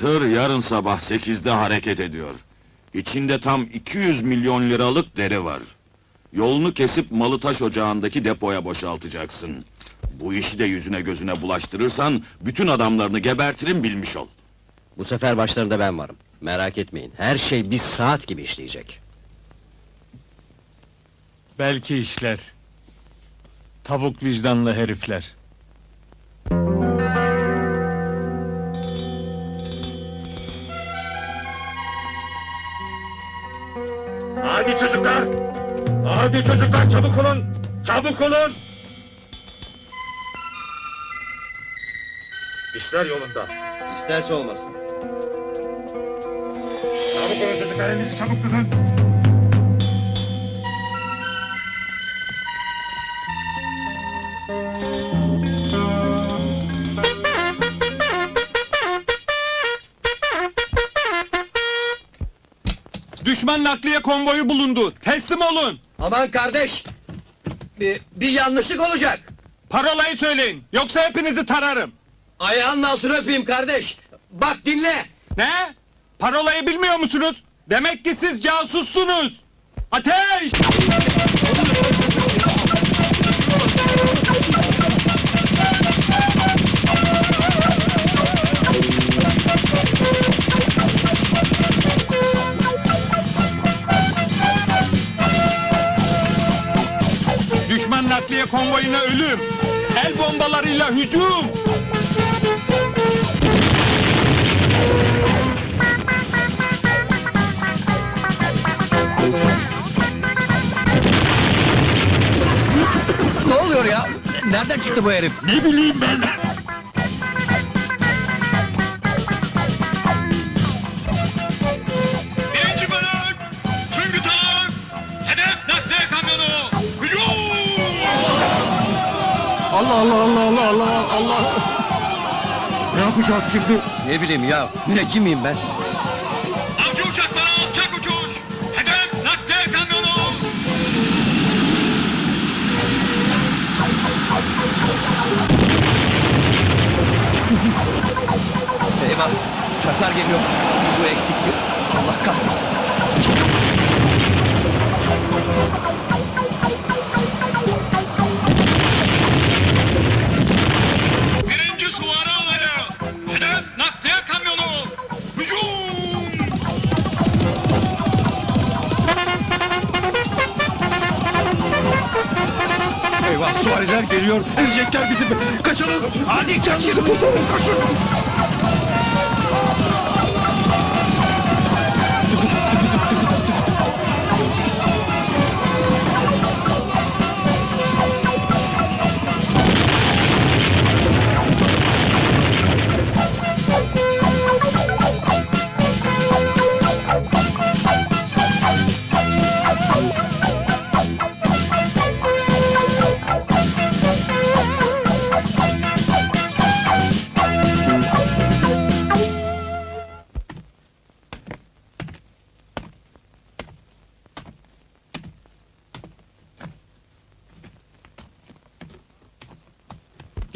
Tır yarın sabah 8'de hareket ediyor. İçinde tam 200 milyon liralık deri var. Yolunu kesip malı taş ocağındaki depoya boşaltacaksın. Bu işi de yüzüne gözüne bulaştırırsan bütün adamlarını gebertirim bilmiş ol. Bu sefer başlarında ben varım. Merak etmeyin. Her şey bir saat gibi işleyecek. Belki işler. Tavuk vicdanlı herifler. Hadi çocuklar! Hadi çocuklar çabuk olun! Çabuk olun! İşler yolunda. İsterse olmasın. Çabuk olun çocuklar elinizi çabuk tutun. Düşman nakliye konvoyu bulundu. Teslim olun. Aman kardeş! Bir, bir yanlışlık olacak. Parolayı söyleyin. Yoksa hepinizi tararım. Ayağının altını öpeyim kardeş. Bak dinle. Ne? Parolayı bilmiyor musunuz? Demek ki siz casussunuz. Ateş! Nakliye konvoyuna ölüm. El bombalarıyla hücum. Ne oluyor ya? Nereden çıktı bu herif? Ne bileyim ben. Allah Allah Allah Allah Allah Allah. Ne yapacağız şimdi? Ne bileyim ya. Müneccim miyim ben? Avcı uçaklara alçak uçuş! Hedef nakliye kamyonu! Eyvah! Uçaklar geliyor. Bu eksikti. Allah kahretsin. Süvariler geliyor. Ezecekler bizi. Kaçalım. Hadi kendinizi kurtarın. Koşun.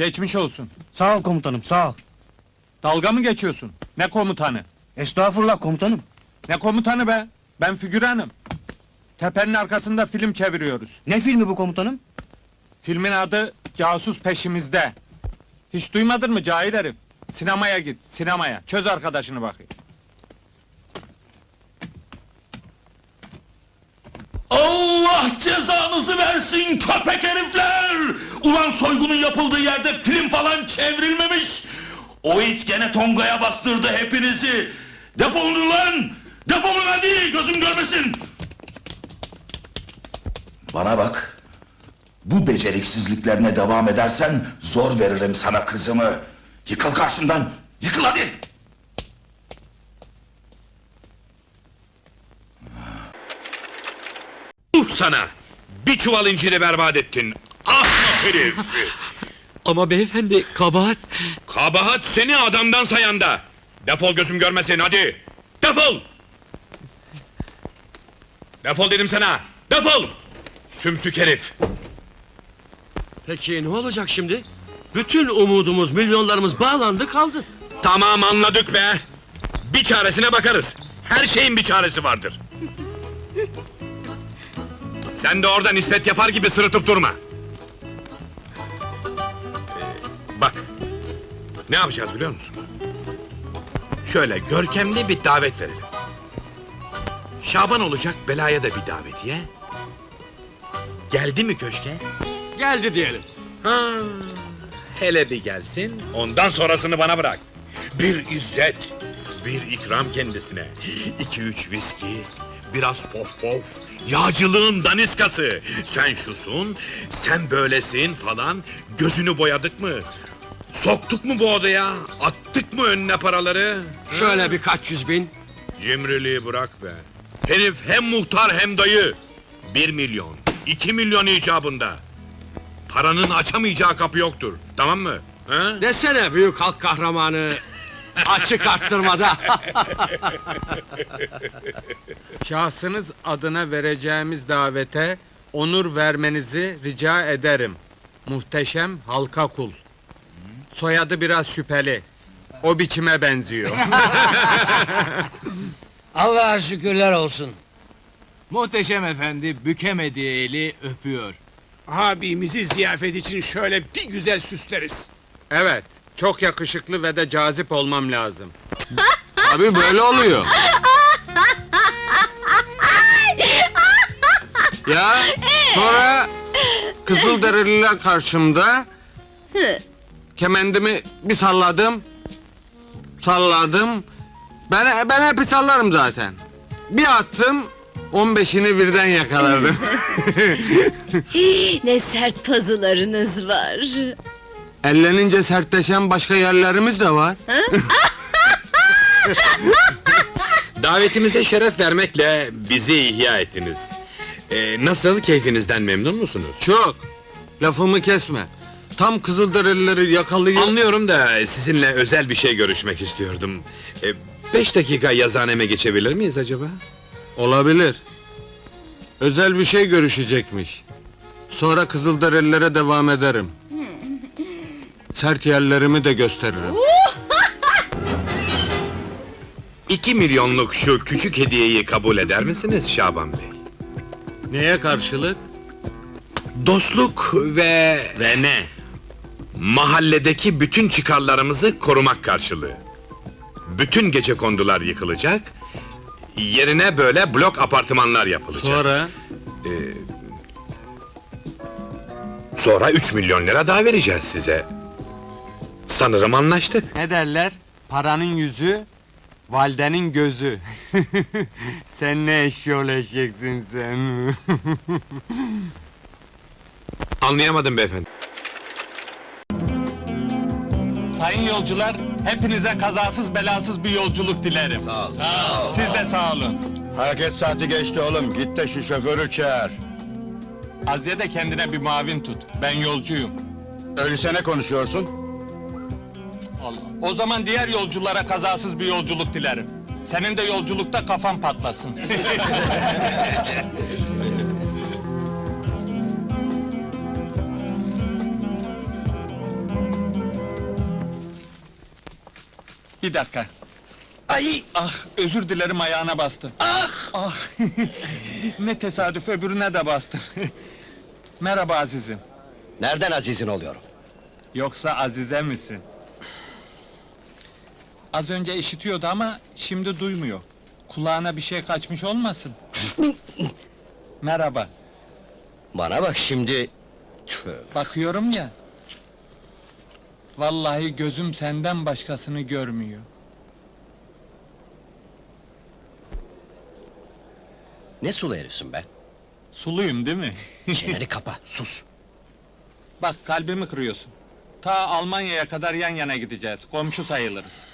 Geçmiş olsun. Sağ ol komutanım, sağ ol. Dalga mı geçiyorsun? Ne komutanı? Estağfurullah komutanım. Ne komutanı be? Ben figüranım. Tepenin arkasında film çeviriyoruz. Ne filmi bu komutanım? Filmin adı Casus Peşimizde. Hiç duymadın mı cahil herif? Sinemaya git, sinemaya. Çöz arkadaşını bakayım. Allah cezanızı versin köpek herifler! Ulan soygunun yapıldığı yerde film falan çevrilmemiş! O it gene Tonga'ya bastırdı hepinizi! Defolun lan! Defolun hadi gözüm görmesin! Bana bak. Bu beceriksizliklerine devam edersen zor veririm sana kızımı. Yıkıl karşımdan. Yıkıl hadi. Sana! Bir çuval inciri berbat ettin! Ahmak herif! Ama beyefendi kabahat... Kabahat seni adamdan sayanda! Defol gözüm görmesin hadi! Defol! Defol dedim sana! Defol! Sümsük herif! Peki ne olacak şimdi? Bütün umudumuz, milyonlarımız bağlandı kaldı. Tamam anladık be! Bir çaresine bakarız. Her şeyin bir çaresi vardır. Sen de orada nispet yapar gibi sırıtıp durma. Ee, bak, ne yapacağız biliyor musun? Şöyle görkemli bir davet verelim. Şaban olacak belaya da bir davetiye. Geldi mi köşke? Geldi diyelim. Ha, hele bir gelsin, ondan sonrasını bana bırak. Bir izzet, bir ikram kendisine. İki üç viski, biraz pof pof, yağcılığın daniskası. Sen şusun, sen böylesin falan. Gözünü boyadık mı? Soktuk mu bu odaya? Attık mı önüne paraları? Şöyle birkaç yüz bin. Cimriliği bırak be. Herif hem muhtar hem dayı. Bir milyon, iki milyon icabında. Paranın açamayacağı kapı yoktur. Tamam mı? Ha? Desene büyük halk kahramanı. Açık arttırmada. Şahsınız adına vereceğimiz davete onur vermenizi rica ederim. Muhteşem halka kul. Soyadı biraz şüpheli. O biçime benziyor. Allah'a şükürler olsun. Muhteşem efendi bükemediği eli öpüyor. Abimizi ziyafet için şöyle bir güzel süsleriz. Evet, çok yakışıklı ve de cazip olmam lazım. Abi böyle oluyor. ya sonra Kızılderililer karşımda kemendimi bir salladım. Salladım. Ben ben hep sallarım zaten. Bir attım 15'ini birden yakaladım. Ne sert pazılarınız var. Ellenince sertleşen başka yerlerimiz de var. Davetimize şeref vermekle bizi ihya ettiniz. Ee, nasıl, keyfinizden memnun musunuz? Çok. Lafımı kesme. Tam Kızılderilileri yakalayıp... Anlıyorum da sizinle özel bir şey görüşmek istiyordum. Ee, beş dakika yazaneme geçebilir miyiz acaba? Olabilir. Özel bir şey görüşecekmiş. Sonra Kızılderililere devam ederim. Sert yerlerimi de gösteririm. İki milyonluk şu küçük hediyeyi kabul eder misiniz Şaban Bey? Neye karşılık? Dostluk ve... Ve ne? Mahalledeki bütün çıkarlarımızı korumak karşılığı. Bütün gece kondular yıkılacak, yerine böyle blok apartmanlar yapılacak. Sonra? Sonra 3 milyon lira daha vereceğiz size. Sanırım anlaştık. Ne derler? Paranın yüzü, valdenin gözü. sen ne eşyol eşeksin sen. Anlayamadım beyefendi. Sayın yolcular, hepinize kazasız belasız bir yolculuk dilerim. Sağ olun. Siz de sağ olun. Hareket saati geçti oğlum. Git de şu şoförü çağır. Aziye de kendine bir mavin tut. Ben yolcuyum. Öyleyse ne konuşuyorsun? O zaman diğer yolculara kazasız bir yolculuk dilerim. Senin de yolculukta kafan patlasın. bir dakika. Ay! Ah, özür dilerim ayağına bastım. Ah! Ah! ne tesadüf öbürüne de bastım. Merhaba azizim. Nereden azizin oluyorum? Yoksa Azize misin? Az önce işitiyordu ama şimdi duymuyor. Kulağına bir şey kaçmış olmasın? Merhaba. Bana bak şimdi... Bakıyorum ya. Vallahi gözüm senden başkasını görmüyor. Ne sulu herifsin be? Suluyum değil mi? Çeneni kapa, sus. Bak kalbimi kırıyorsun. Ta Almanya'ya kadar yan yana gideceğiz. Komşu sayılırız.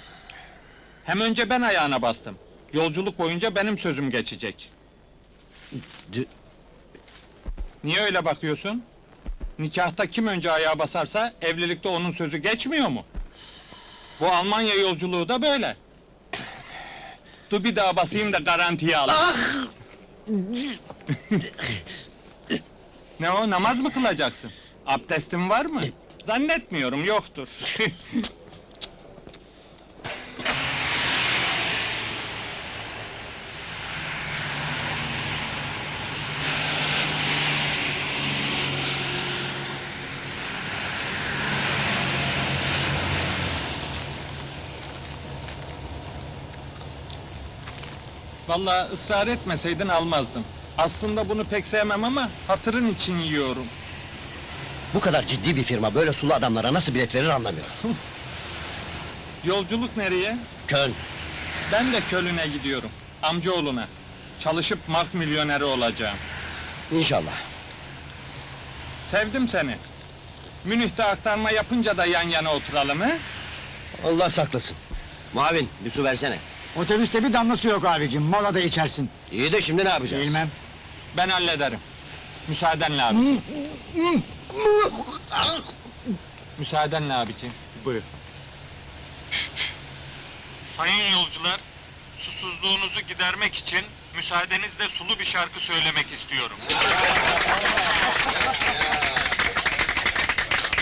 Hem önce ben ayağına bastım. Yolculuk boyunca benim sözüm geçecek. D- Niye öyle bakıyorsun? Nikahta kim önce ayağa basarsa evlilikte onun sözü geçmiyor mu? Bu Almanya yolculuğu da böyle. Dur bir daha basayım da garantiye al. ne o namaz mı kılacaksın? Abdestin var mı? Zannetmiyorum yoktur. Vallahi ısrar etmeseydin almazdım. Aslında bunu pek sevmem ama hatırın için yiyorum. Bu kadar ciddi bir firma böyle sulu adamlara nasıl bilet verir anlamıyorum. Yolculuk nereye? Köln. Ben de Kölün'e gidiyorum. Amcaoğluna. Çalışıp mark milyoneri olacağım. İnşallah. Sevdim seni. Münih'te aktarma yapınca da yan yana oturalım he? Allah saklasın. Muavin bir su versene. Otobüste bir damlası yok abicim. Mola da içersin. İyi de şimdi ne yapacağız? Bilmem. Ben hallederim. Müsaadenle abicim. Müsaadenle abicim. Buyur. Sayın yolcular, susuzluğunuzu gidermek için müsaadenizle sulu bir şarkı söylemek istiyorum.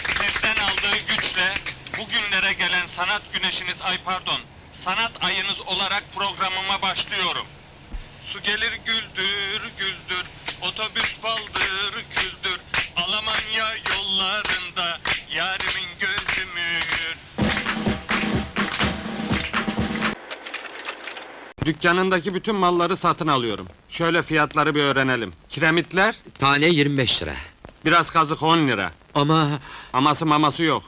Sizden aldığı güçle bugünlere gelen sanat güneşiniz ay pardon, sanat ayınız olarak programıma başlıyorum. Su gelir güldür güldür, otobüs baldır küldür, Almanya yollarında yarimin gözü mühür. Dükkanındaki bütün malları satın alıyorum. Şöyle fiyatları bir öğrenelim. Kiremitler, Tane 25 lira. biraz kazık 10 lira. Ama Aması maması yok.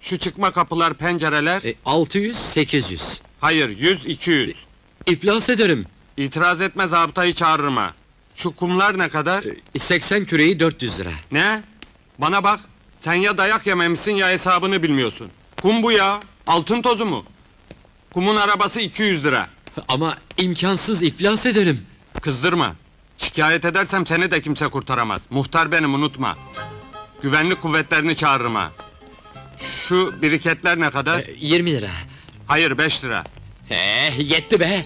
Şu çıkma kapılar, pencereler, e, 600 800. hayır 100 200. İflas ederim. İtiraz etme zabıtayı çağırırım ha. Şu kumlar ne kadar? E, 80 küreği 400 lira. Ne? Bana bak, sen ya dayak yememişsin ya hesabını bilmiyorsun. Kum bu ya, altın tozu mu? Kumun arabası 200 lira. Ama imkansız iflas ederim. Kızdırma. Şikayet edersem seni de kimse kurtaramaz. Muhtar benim unutma. Güvenlik kuvvetlerini çağırırım ha. Şu biriketler ne kadar? E, 20 lira. Hayır 5 lira. He, yetti be.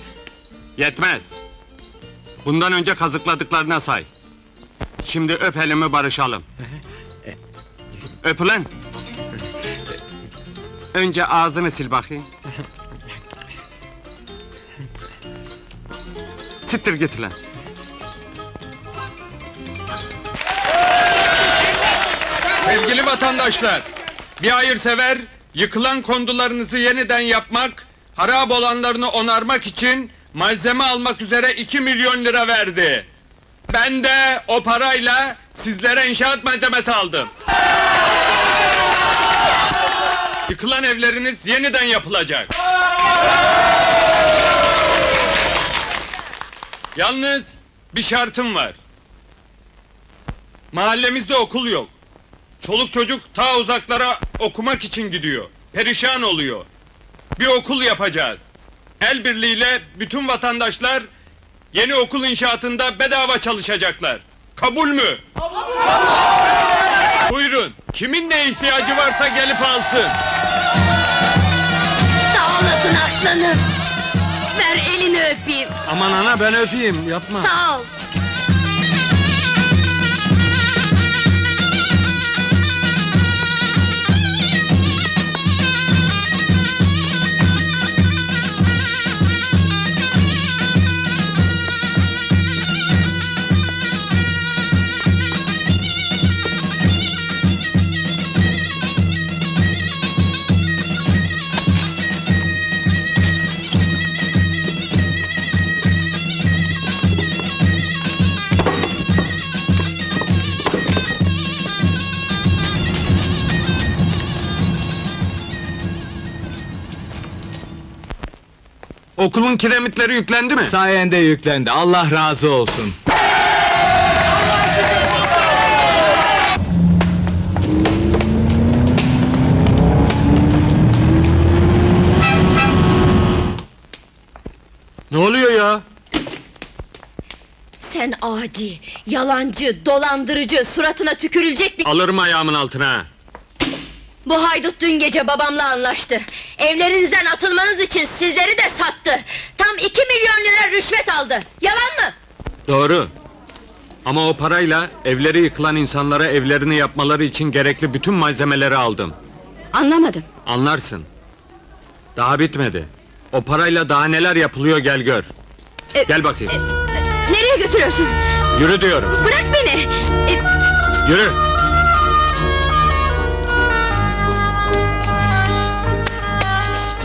Yetmez. Bundan önce kazıkladıklarına say. Şimdi öp elimi barışalım. Öp ulan. Önce ağzını sil bakayım. Sittir git lan. Sevgili vatandaşlar, bir hayırsever, yıkılan kondularınızı yeniden yapmak, harap olanlarını onarmak için malzeme almak üzere 2 milyon lira verdi. Ben de o parayla sizlere inşaat malzemesi aldım. Yıkılan evleriniz yeniden yapılacak. Yalnız bir şartım var. Mahallemizde okul yok. Çoluk çocuk ta uzaklara okumak için gidiyor. Perişan oluyor. Bir okul yapacağız. El birliğiyle bütün vatandaşlar yeni okul inşaatında bedava çalışacaklar. Kabul mü? Buyurun. Kimin ne ihtiyacı varsa gelip alsın. Sağ olasın aslanım. Ver elini öpeyim. Aman ana ben öpeyim yapma. Sağ ol. Okulun kiremitleri yüklendi mi? Sayende yüklendi. Allah razı olsun. Ne oluyor ya? Sen adi, yalancı, dolandırıcı, suratına tükürülecek bir... Alırım ayağımın altına. Bu haydut dün gece babamla anlaştı. Evlerinizden atılmanız için sizleri de sattı. Tam iki milyon lira rüşvet aldı. Yalan mı? Doğru. Ama o parayla evleri yıkılan insanlara evlerini yapmaları için gerekli bütün malzemeleri aldım. Anlamadım. Anlarsın. Daha bitmedi. O parayla daha neler yapılıyor gel gör. E, Gel bakayım. Nereye götürüyorsun? Yürü diyorum. Bırak beni! E, Yürü.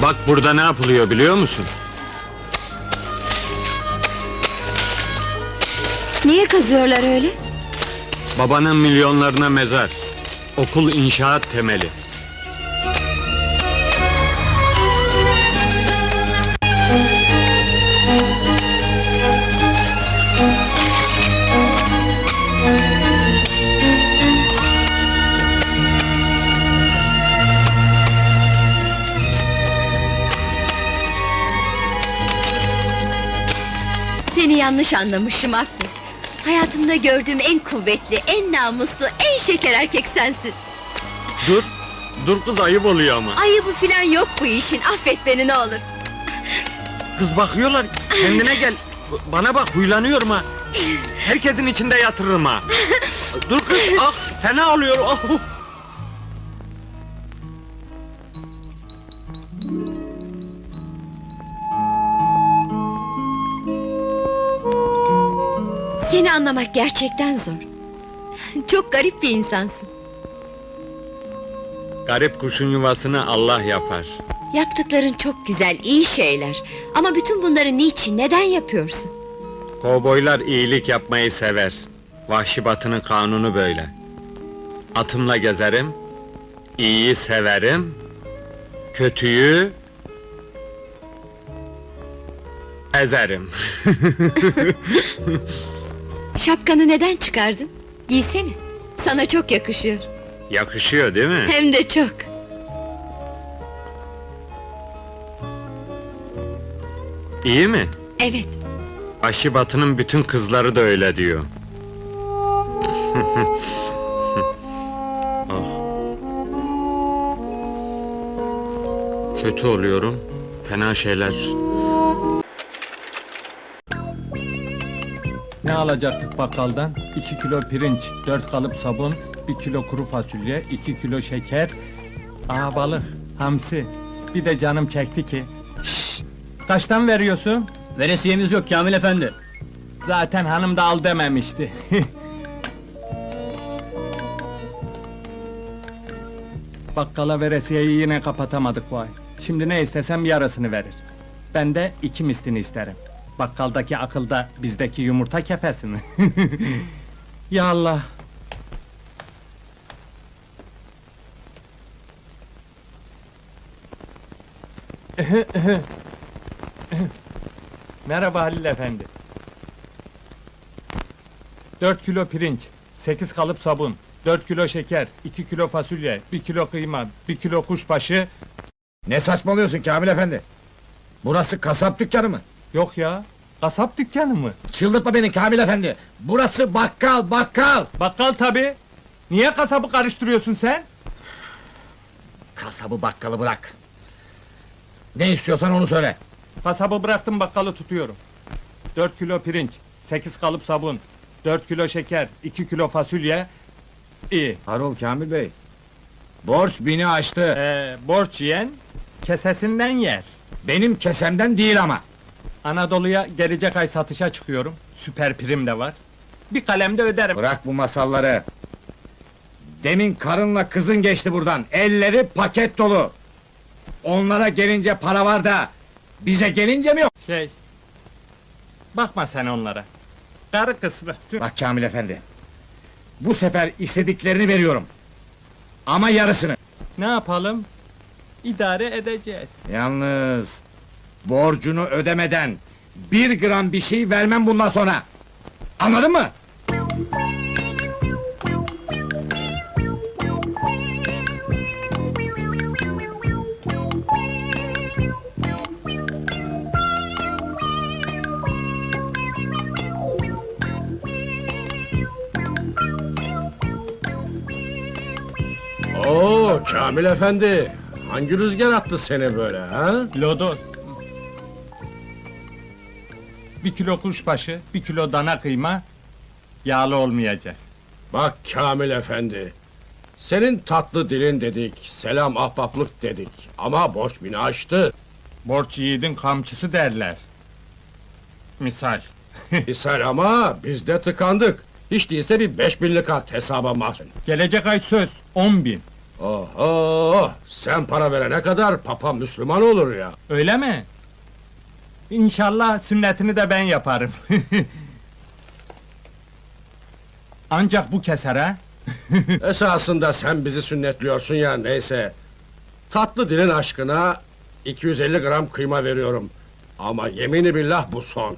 Bak burada ne yapılıyor biliyor musun? Niye kazıyorlar öyle? Babanın milyonlarına mezar. Okul inşaat temeli. Yanlış anlamışım affet. Hayatımda gördüğüm en kuvvetli, en namuslu, en şeker erkek sensin. Dur. Dur kız ayıp oluyor ama. Ayıbı filan yok bu işin, affet beni ne olur. Kız bakıyorlar. Kendine gel. Bana bak huylanıyorum ha. Herkesin içinde yatırırım ha. Dur kız. Ah fena oluyor. Ah. Seni anlamak gerçekten zor. Çok garip bir insansın. Garip kuşun yuvasını Allah yapar. Yaptıkların çok güzel, iyi şeyler. Ama bütün bunları niçin, neden yapıyorsun? Kovboylar iyilik yapmayı sever. Vahşi batının kanunu böyle. Atımla gezerim, iyiyi severim, kötüyü ezerim. Şapkanı neden çıkardın? Giysene. Sana çok yakışıyor. Yakışıyor değil mi? Hem de çok. İyi mi? Evet. Vahşi batının bütün kızları da öyle diyor. Ah. Kötü oluyorum. Fena şeyler. Alacaktık bakkaldan? 2 kilo pirinç, 4 kalıp sabun, 1 kilo kuru fasulye, 2 kilo şeker, aa balık, hamsi. Bir de canım çekti ki. Şşş! Kaçtan veriyorsun? Veresiyemiz yok Kamil efendi. Zaten hanım da al dememişti. Bakkala veresiyeyi yine kapatamadık bu ay. Şimdi ne istesem yarısını verir. Ben de iki mislini isterim. Bakkaldaki akılda bizdeki yumurta kefesi mi? ya Allah! Merhaba Halil efendi. 4 kilo pirinç, 8 kalıp sabun, 4 kilo şeker, 2 kilo fasulye, 1 kilo kıyma, 1 kilo kuşbaşı... Ne saçmalıyorsun Kamil efendi? Burası kasap dükkanı mı? Yok ya, kasap dükkanı mı? Çıldırtma beni Kamil efendi. Burası bakkal, bakkal. Bakkal tabi. Niye kasabı karıştırıyorsun sen? Kasabı bakkalı bırak. Ne istiyorsan onu söyle. Kasabı bıraktım bakkalı tutuyorum. 4 kilo pirinç, 8 kalıp sabun, 4 kilo şeker, 2 kilo fasulye... İyi. Harol Kamil Bey. Borç bini aştı. Ee, borç yiyen, kesesinden yer. Benim kesemden değil ama. Anadolu'ya gelecek ay satışa çıkıyorum. Süper prim de var. Bir kalemde öderim. Bırak bu masalları. Demin karınla kızın geçti buradan. Elleri paket dolu. Onlara gelince para var da bize gelince mi yok? Şey... Bakma sen onlara. Karı kısmı. Bak Kamil efendi. Bu sefer istediklerini veriyorum. Ama yarısını. Ne yapalım? İdare edeceğiz. Yalnız borcunu ödemeden bir gram bir şey vermem bundan sonra. Anladın mı? Oo Kamil efendi. Hangi rüzgar attı seni böyle ha? Lodos. Bir kilo kuşbaşı, bir kilo dana kıyma... ...yağlı olmayacak. Bak Kamil efendi. Senin tatlı dilin dedik, selam ahbaplık dedik. Ama borç bini aştı. Borç yiğidin kamçısı derler. Misal. İshal ama biz de tıkandık. Hiç değilse bir beş binlik at hesaba mahzun. Gelecek ay söz, on bin. Oho! Sen para verene kadar papa Müslüman olur ya. Öyle mi? İnşallah sünnetini de ben yaparım. Ancak bu keser ha? Esasında sen bizi sünnetliyorsun ya neyse. Tatlı dilin aşkına 250 gram kıyma veriyorum. Ama yemini billah bu son.